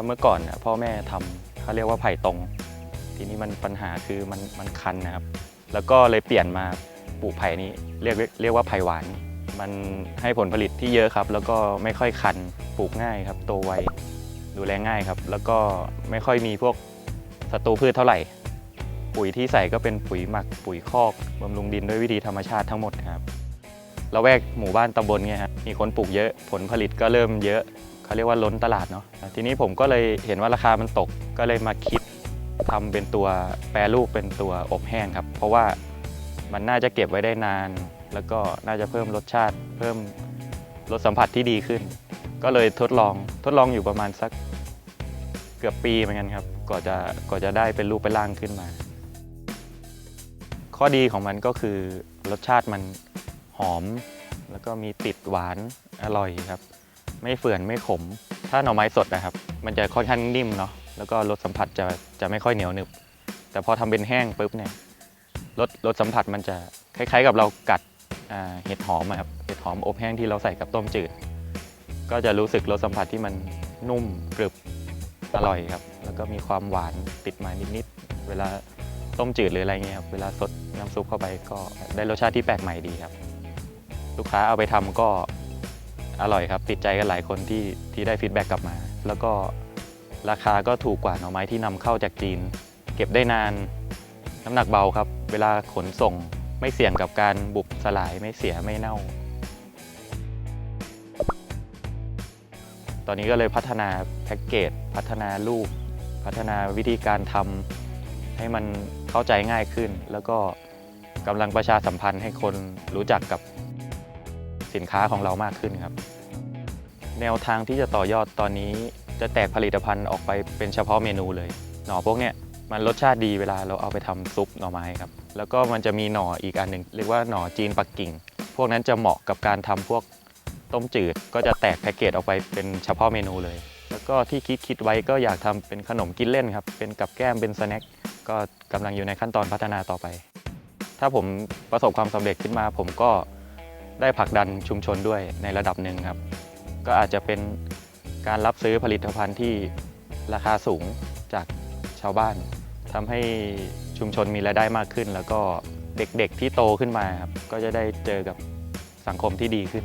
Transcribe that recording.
ก็เมื่อก่อนนะพ่อแม่ทำเขาเรียกว่าไผ่ตรง ทีนี้มันปัญหาคือมันมันคันนะครับ แล้วก็เลยเปลี่ยนมาปลูกไผ่นี้เรียกเรียกว่าไผ่หวาน มันให้ผลผลิตที่เยอะครับ แล้วก็ไม่ค่อยคันปลูกง่ายครับโตไวดูแลง่ายครับ แล้วก็ไม่ค่อยมีพวกศัตรูพืชเท่าไหร่ ปุ๋ยที่ใส่ก็เป็นปุ๋ยหมักปุ๋ยคอกบำรุงดินด้วยวิธีธรรมชาติทั้งหมดครับละแวกหมู่บ้านตำบลเนี่ยฮะมีคนปลูกเยอะผลผลิตก็เริ่มเยอะ เขาเรียกว่าล้นตลาดเนาะทีนี้ผมก็เลยเห็นว่าราคามันตกก็เลยมาคิดทำเป็นตัวแปรรูปเป็นตัวอบแห้งครับ เพราะว่ามันน่าจะเก็บไว้ได้นาน แล้วก็น่าจะเพิ่มรสชาติ เพิ่มรสสัมผัสที่ดีขึ้น ก็เลยทดลองทดลองอยู่ประมาณสักเกือบปีเหมือนกันครับก่อนจะก่อนจะได้เป็นรูปเป็นร่างขึ้นมา ข้อดีของมันก็คือรสชาติมันหอม แล้วก็มีติดหวานอร่อยครับ ไม่เฟื่อนไม่ขม ถ้าหน่อไม้สดนะครับ มันจะค่อนข้างนิ่มเนาะแล้วก็รสสัมผัสจะจะไม่ค่อยเหนียวหนึบ แต่พอทำเป็นแห้งปุ๊บเนี่ยรสรสสัมผัสมันจะคล้ายๆ กับเรากัดอ่าเห็ดหอมครับเห็ดหอมอบแห้งที่เราใส่กับต้มจืด ก็จะรู้สึกรสสัมผัสที่มันนุ่มกรึบอร่อยครับ แล้วก็มีความหวานติดมานิดๆเวลาต้มจืดหรืออะไรเงี้ยครับเวลาสดน้ำซุปเข้าไปก็ได้รสชาติที่แปลกใหม่ดีครับ ลูกค้าเอาไปทำก็ อร่อยครับ ติดใจกันหลายคนที่ที่ได้ฟีดแบ็กกลับมา แล้วก็ราคาก็ถูกกว่าหน่อไม้ที่นำเข้าจากจีน เก็บได้นาน น้ำหนักเบาครับ เวลาขนส่งไม่เสี่ยงกับการบุบสลายไม่เสียไม่เน่า ตอนนี้ก็เลยพัฒนาแพ็กเกจพัฒนารูป พัฒนาวิธีการทำให้มันเข้าใจง่ายขึ้น แล้วก็กำลังประชาสัมพันธ์ให้คนรู้จักกับ สินค้าของเรามากขึ้นครับ แนวทางที่จะต่อยอดตอนนี้จะแตกผลิตภัณฑ์ออกไปเป็นเฉพาะเมนูเลย หน่อพวกเนี้ยมันรสชาติดีเวลาเราเอาไปทำซุปหน่อไม้ครับ แล้วก็มันจะมีหน่ออีกอันหนึ่งเรียกว่าหน่อจีนปักกิ่ง พวกนั้นจะเหมาะกับการทำพวกต้มจืด ก็จะแตกแพ็กเกจออกไปเป็นเฉพาะเมนูเลย แล้วก็ที่คิดคิดไว้ก็อยากทำเป็นขนมกินเล่นครับ เป็นกับแก้มเป็นสแน็ค ก็กำลังอยู่ในขั้นตอนพัฒนาต่อไป ถ้าผมประสบความสำเร็จขึ้นมาผมก็ ได้ผลักดันชุมชนด้วยในระดับหนึ่งครับ ก็อาจจะเป็นการรับซื้อผลิตภัณฑ์ที่ราคาสูงจากชาวบ้านทำให้ชุมชนมีรายได้มากขึ้น แล้วก็เด็กๆที่โตขึ้นมาครับก็จะได้เจอกับสังคมที่ดีขึ้น